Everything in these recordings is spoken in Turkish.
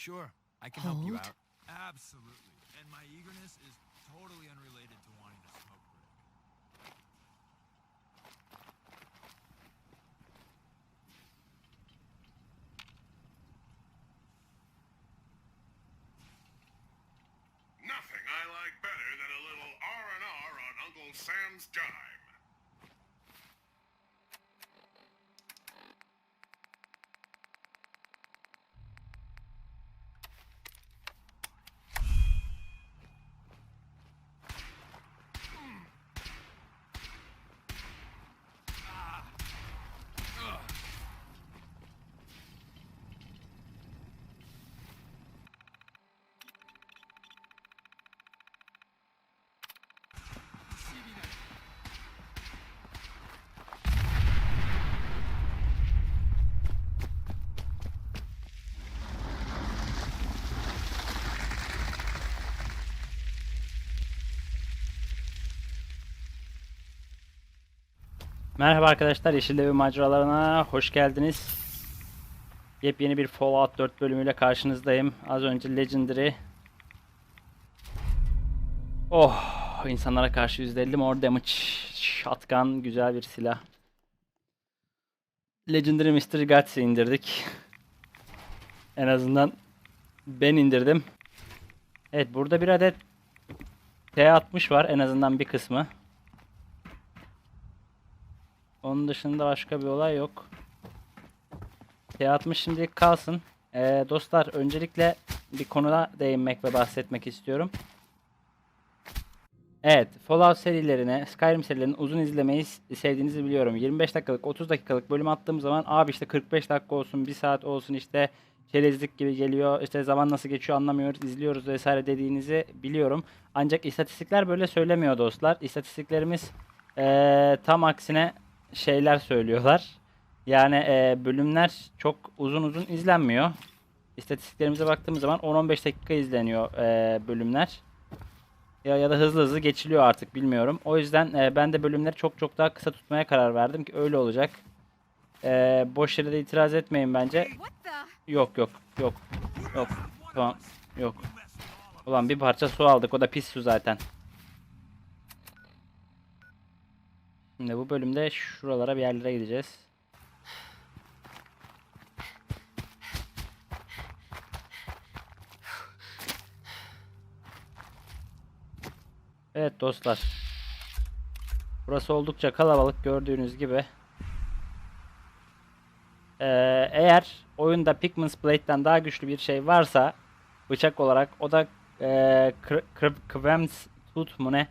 Sure, I can oh, help you out. Absolutely. And my eagerness is totally unrelated to Merhaba arkadaşlar, Yeşil Devi maceralarına hoş geldiniz. Yepyeni bir Fallout 4 bölümüyle karşınızdayım. Az önce Legendary Oh, insanlara karşı %50 more damage shotgun güzel bir silah. Legendary Mystery Guts'ı indirdik. En azından ben indirdim. Evet, burada bir adet T60 var en azından bir kısmı. Onun dışında başka bir olay yok. T60 şimdilik kalsın. Ee, dostlar öncelikle bir konuda değinmek ve bahsetmek istiyorum. Evet, Fallout serilerine, Skyrim serilerinin uzun izlemeyi sevdiğinizi biliyorum. 25 dakikalık, 30 dakikalık bölüm attığım zaman abi işte 45 dakika olsun, 1 saat olsun işte çerezlik gibi geliyor. işte zaman nasıl geçiyor anlamıyoruz, izliyoruz vesaire dediğinizi biliyorum. Ancak istatistikler böyle söylemiyor dostlar. İstatistiklerimiz eee, tam aksine şeyler söylüyorlar. Yani eee, bölümler çok uzun uzun izlenmiyor. İstatistiklerimize baktığımız zaman 10-15 dakika izleniyor eee, bölümler. Ya, ya da hızlı hızlı geçiliyor artık bilmiyorum. O yüzden eee, ben de bölümleri çok çok daha kısa tutmaya karar verdim ki öyle olacak. Eee, boş yere de itiraz etmeyin bence. Yok yok yok yok tamam yok. Ulan bir parça su aldık o da pis su zaten. Şimdi bu bölümde şuralara bir yerlere gideceğiz. Evet dostlar. Burası oldukça kalabalık gördüğünüz gibi. Ee, eğer oyunda Pikmin's Blade'den daha güçlü bir şey varsa bıçak olarak o da e, Kvem's Tooth mu ne?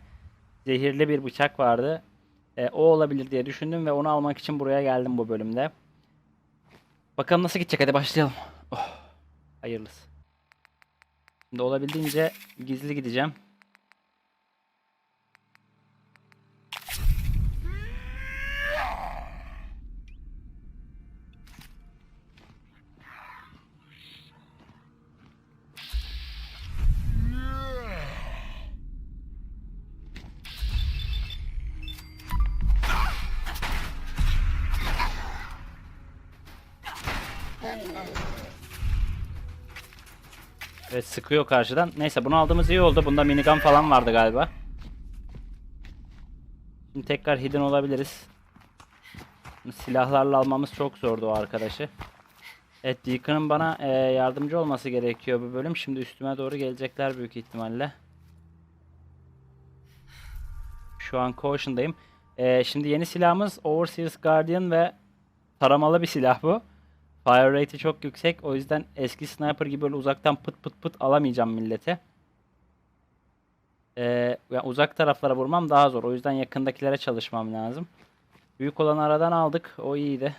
Zehirli bir bıçak vardı. E, o olabilir diye düşündüm ve onu almak için buraya geldim bu bölümde. Bakalım nasıl gidecek hadi başlayalım. Oh, hayırlısı. Şimdi olabildiğince gizli gideceğim. Evet sıkıyor karşıdan. Neyse bunu aldığımız iyi oldu. Bunda minigun falan vardı galiba. Şimdi tekrar hidden olabiliriz. Silahlarla almamız çok zordu o arkadaşı. Evet Deacon'ın bana e, yardımcı olması gerekiyor bu bölüm. Şimdi üstüme doğru gelecekler büyük ihtimalle. Şu an Caution'dayım. E, şimdi yeni silahımız Overseer's Guardian ve taramalı bir silah bu. Fire rate'i çok yüksek. O yüzden eski sniper gibi böyle uzaktan pıt pıt pıt alamayacağım millete. Ee, yani uzak taraflara vurmam daha zor. O yüzden yakındakilere çalışmam lazım. Büyük olanı aradan aldık. O iyiydi.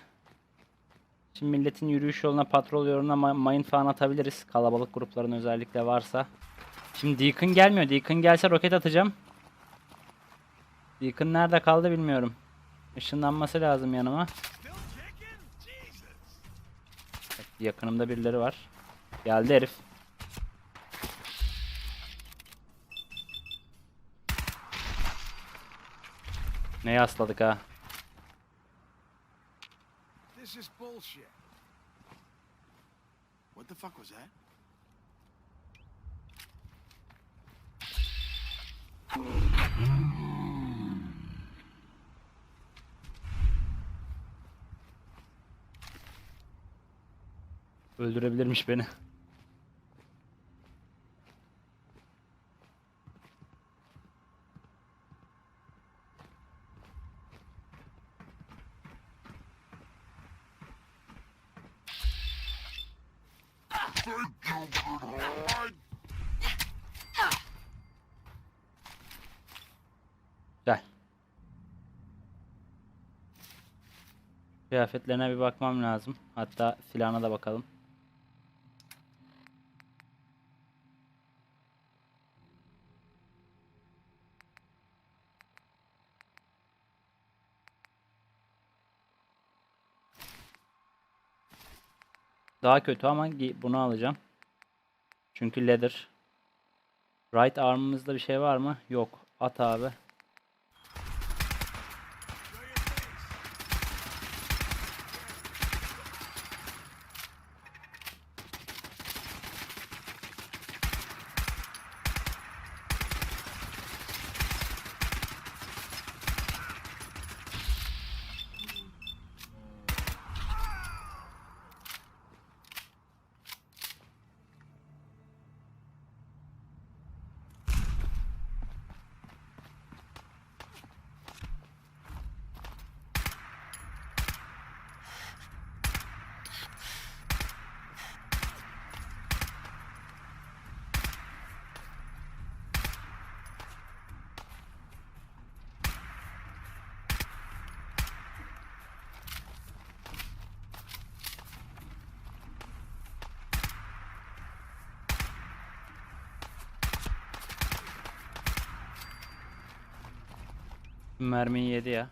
Şimdi milletin yürüyüş yoluna, patrol yoluna ma- mine falan atabiliriz. Kalabalık grupların özellikle varsa. Şimdi Deacon gelmiyor. Deacon gelse roket atacağım. Deacon nerede kaldı bilmiyorum. Işınlanması lazım yanıma. Yakınımda birileri var. Geldi herif. Ne yasladık ha? This is bullshit. What the fuck was that? Öldürebilirmiş beni. Güzel. Kıyafetlerine bir bakmam lazım. Hatta silahına da bakalım. Daha kötü ama bunu alacağım. Çünkü leather. Right arm'ımızda bir şey var mı? Yok. At abi. Mermiyi yedi ya.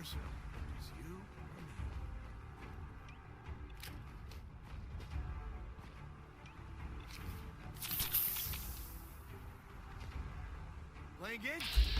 person is you or me. Playing?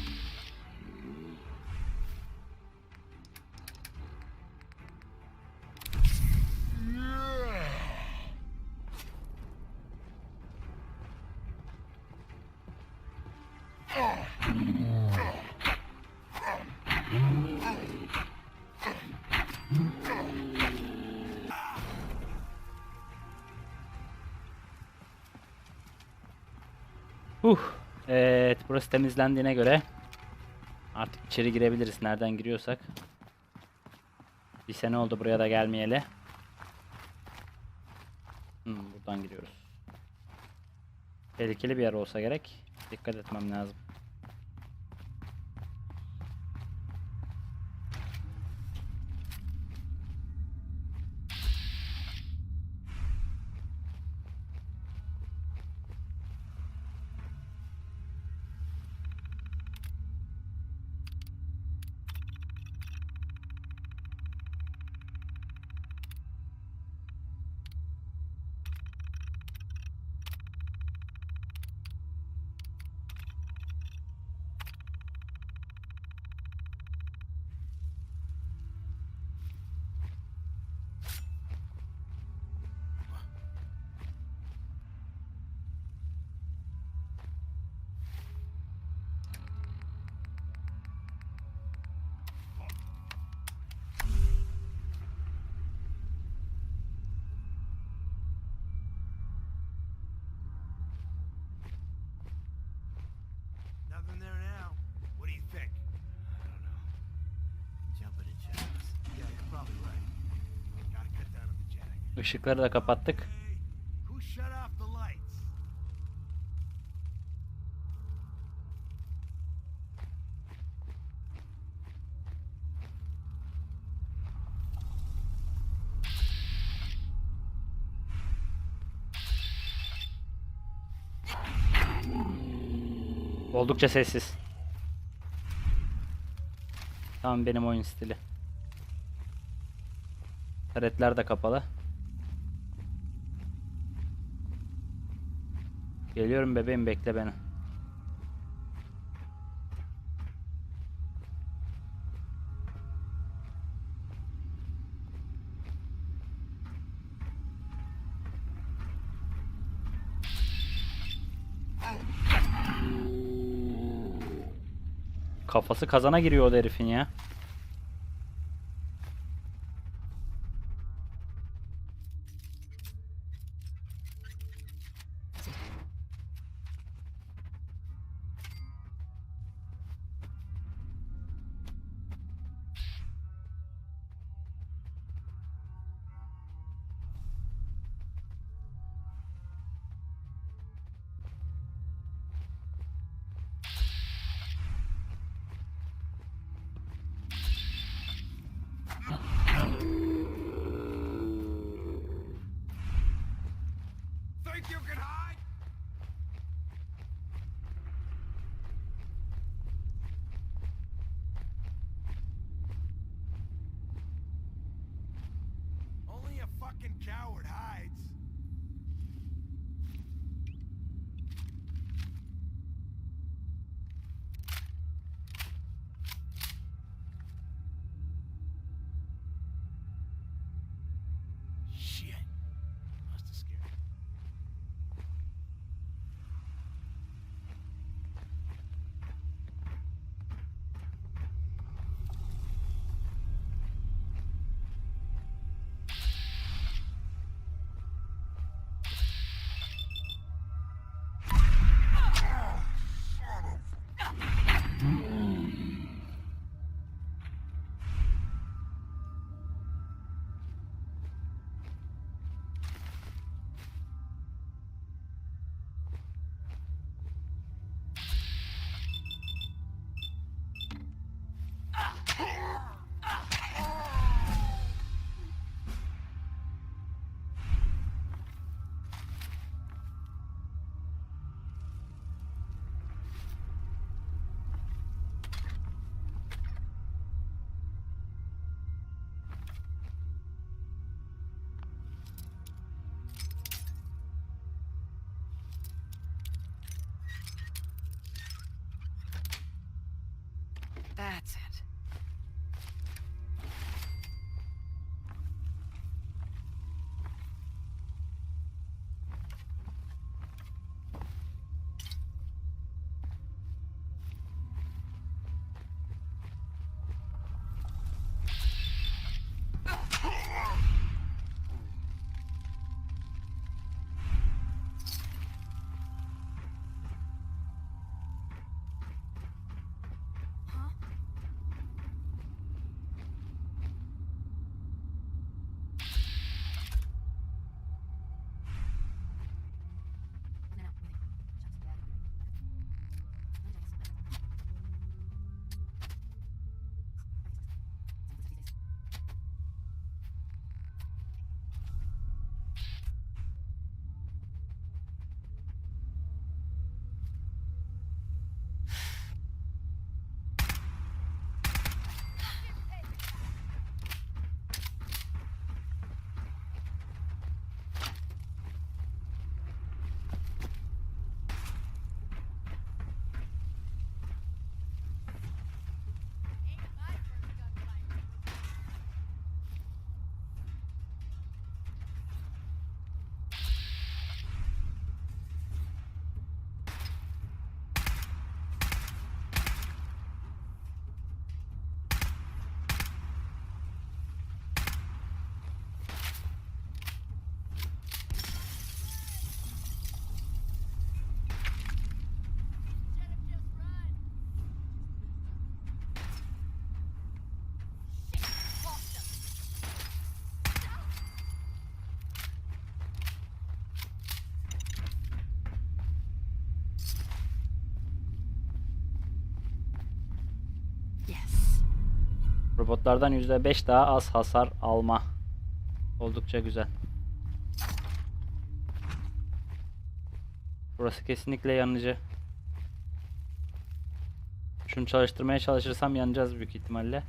Evet, burası temizlendiğine göre artık içeri girebiliriz. Nereden giriyorsak. Bir sene oldu buraya da gelmeyeli. Hmm, buradan giriyoruz. Tehlikeli bir yer olsa gerek. Dikkat etmem lazım. Işıkları da kapattık. Oldukça sessiz. Tam benim oyun stili. Taretler de kapalı. Geliyorum bebeğim bekle beni. Kafası kazana giriyor o herifin ya. Fucking coward hides. That's it. Robotlardan %5 daha az hasar alma. Oldukça güzel. Burası kesinlikle yanıcı. Şunu çalıştırmaya çalışırsam yanacağız büyük ihtimalle.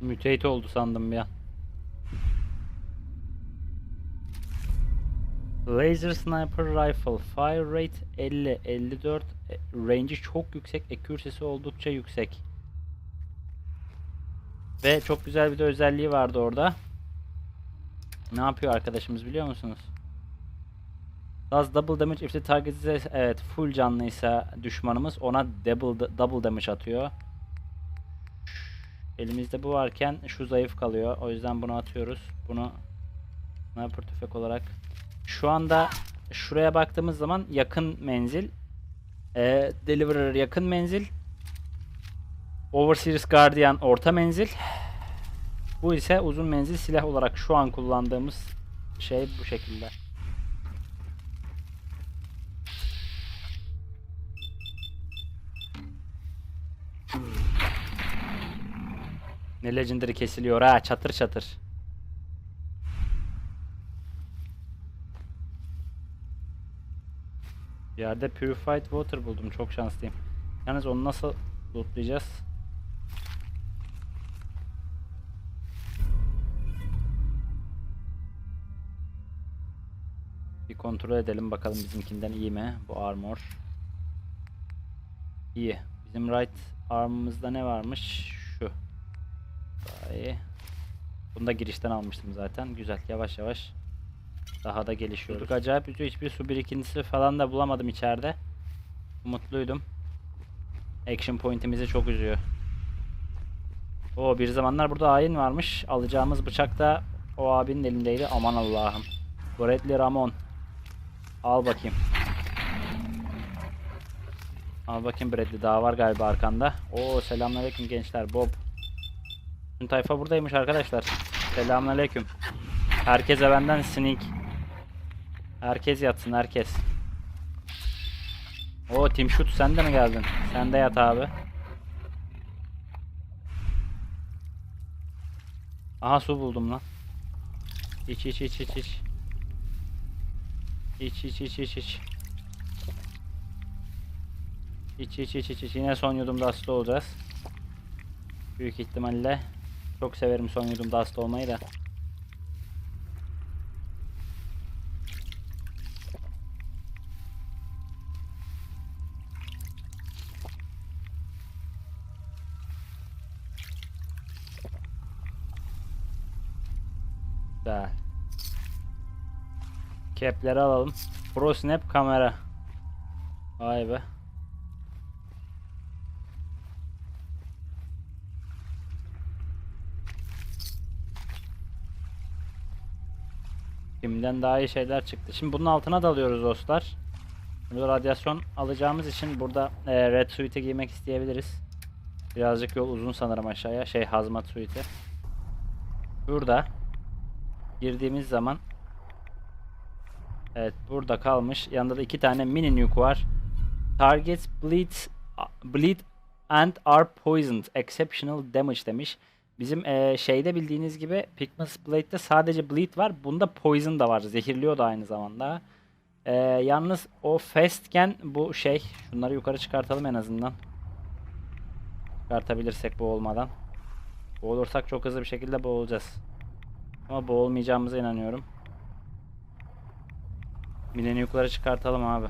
Müteyit oldu sandım bir Laser Sniper Rifle Fire Rate 50 54 e, Range'i çok yüksek accuracy'si oldukça yüksek Ve çok güzel bir de özelliği vardı orada Ne yapıyor arkadaşımız biliyor musunuz? Does double damage if the target is evet full canlıysa düşmanımız ona double double damage atıyor. Elimizde bu varken şu zayıf kalıyor. O yüzden bunu atıyoruz. Bunu sniper tüfek olarak. Şu anda şuraya baktığımız zaman yakın menzil. Ee, Deliverer yakın menzil. Overseers Guardian orta menzil. Bu ise uzun menzil silah olarak şu an kullandığımız şey bu şekilde. Ne legendary kesiliyor ha çatır çatır. Yerde purified water buldum çok şanslıyım. Yalnız onu nasıl lootlayacağız? Bir kontrol edelim bakalım bizimkinden iyi mi bu armor. İyi. Bizim right armımızda ne varmış? Şu. Daha iyi. Bunu da girişten almıştım zaten. Güzel. Yavaş yavaş daha da gelişiyorduk. Acayip üzüyor. Hiçbir su birikintisi falan da bulamadım içeride. Mutluydum. Action point'imizi çok üzüyor. O bir zamanlar burada ayin varmış. Alacağımız bıçak da o abinin elindeydi. Aman Allah'ım. Bradley Ramon. Al bakayım. Al bakayım Bradley. Daha var galiba arkanda. Oo selamünaleyküm gençler. Bob. Tüm tayfa buradaymış arkadaşlar. Selamünaleyküm. Herkese benden sneak. Herkes yatsın herkes. O Team Shoot sen de mi geldin? Sen de yat abi. Aha su buldum lan. İç iç iç iç iç. İç iç iç iç iç. İç iç iç iç iç. Yine son yudumda hasta olacağız. Büyük ihtimalle. Çok severim son yudumda hasta olmayı da. Kepleri alalım. Pro Snap kamera. Vay be. Kimden daha iyi şeyler çıktı. Şimdi bunun altına dalıyoruz dostlar. Burada radyasyon alacağımız için burada e, red suite'i giymek isteyebiliriz. Birazcık yol uzun sanırım aşağıya. Şey hazmat suite'i. Burada girdiğimiz zaman Evet burada kalmış. Yanında da iki tane mini nuke var. Targets bleed bleed and are poisoned. Exceptional damage demiş. Bizim eee, şeyde bildiğiniz gibi Pigmas Blade'de sadece bleed var. Bunda poison da var. Zehirliyor da aynı zamanda. Eee, yalnız o fastken bu şey. Şunları yukarı çıkartalım en azından. Çıkartabilirsek bu olmadan. Boğulursak çok hızlı bir şekilde boğulacağız. Ama boğulmayacağımıza inanıyorum. Mineni yukarı çıkartalım abi.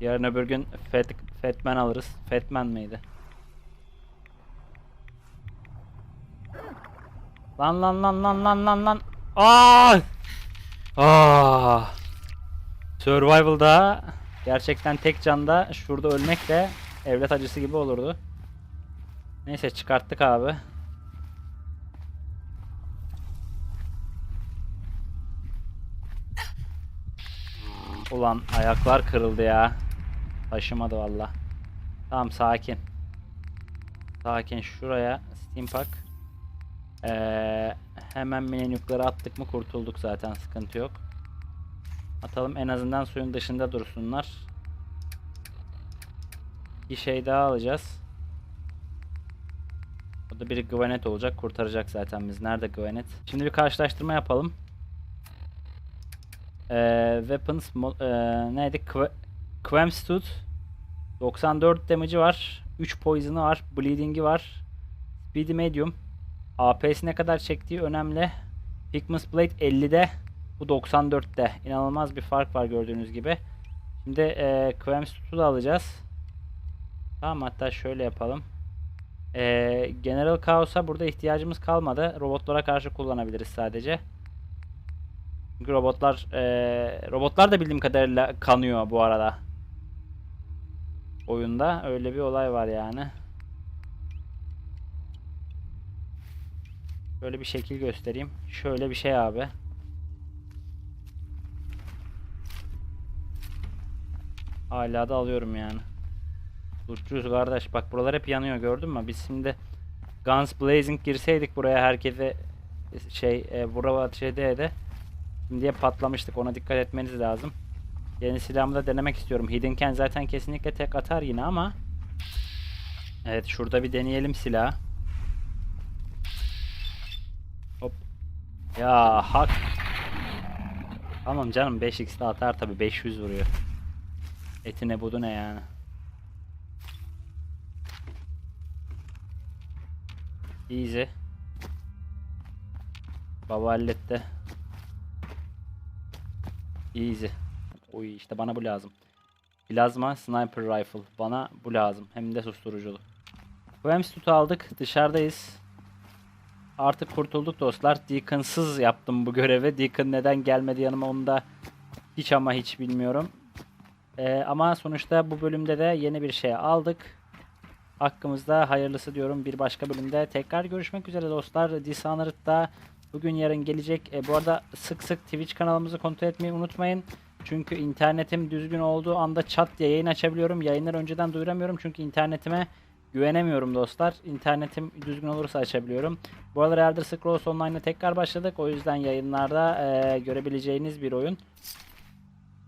Yarın öbür gün Fat, Fatman alırız. Fatman mıydı? Lan lan lan lan lan lan lan. Aa! Aa! Survival'da gerçekten tek canda şurada ölmek de evlat acısı gibi olurdu. Neyse çıkarttık abi. Ulan ayaklar kırıldı ya. Taşımadı valla. Tamam sakin. Sakin şuraya steam pack. Ee, hemen mini nükleeri attık mı kurtulduk zaten sıkıntı yok. Atalım en azından suyun dışında dursunlar. Bir şey daha alacağız. O da biri Gwenet olacak. Kurtaracak zaten biz. Nerede Gwenet? Şimdi bir karşılaştırma yapalım. Ee, weapons ee, neydi? Qu- Quemstud 94 damage'i var. 3 poison'ı var. Bleeding'i var. Speedy medium. AP'si ne kadar çektiği önemli. Pigment's Blade 50'de. Bu 94'te. İnanılmaz bir fark var gördüğünüz gibi. Şimdi ee, Quemstud'u da alacağız. Tamam hatta şöyle yapalım. Ee, General Chaos'a burada ihtiyacımız kalmadı. Robotlara karşı kullanabiliriz sadece. Çünkü robotlar ee, robotlar da bildiğim kadarıyla kanıyor bu arada. Oyunda öyle bir olay var yani. Böyle bir şekil göstereyim. Şöyle bir şey abi. Hala da alıyorum yani. Uçuyoruz kardeş. Bak buralar hep yanıyor gördün mü? Biz şimdi Guns Blazing girseydik buraya herkese şey e, bura şeyde de şimdiye patlamıştık. Ona dikkat etmeniz lazım. Yeni silahımı da denemek istiyorum. Hiddenken zaten kesinlikle tek atar yine ama Evet şurada bir deneyelim silah. Hop. Ya hak. Tamam canım 5x'de atar tabi 500 vuruyor. Etine budu ne yani. Easy. Baba halletti. Easy. Oy işte bana bu lazım. Plazma sniper rifle. Bana bu lazım. Hem de susturuculu. Wemstut'u aldık. Dışarıdayız. Artık kurtulduk dostlar. Deacon'sız yaptım bu görevi. Deacon neden gelmedi yanıma onu da hiç ama hiç bilmiyorum. Ee, ama sonuçta bu bölümde de yeni bir şey aldık. Hakkımızda hayırlısı diyorum bir başka bölümde. Tekrar görüşmek üzere dostlar. Dishonored'da bugün yarın gelecek. E, bu arada sık sık Twitch kanalımızı kontrol etmeyi unutmayın. Çünkü internetim düzgün olduğu anda çat diye yayın açabiliyorum. Yayınları önceden duyuramıyorum çünkü internetime güvenemiyorum dostlar. İnternetim düzgün olursa açabiliyorum. Bu arada Elder Scrolls Online'a tekrar başladık. O yüzden yayınlarda e, görebileceğiniz bir oyun.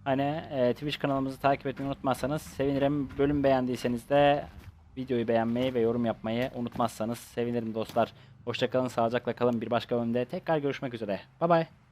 Hani e, Twitch kanalımızı takip etmeyi unutmazsanız sevinirim. Bölüm beğendiyseniz de videoyu beğenmeyi ve yorum yapmayı unutmazsanız sevinirim dostlar. Hoşçakalın, sağlıcakla kalın. Bir başka bölümde tekrar görüşmek üzere. Bay bay.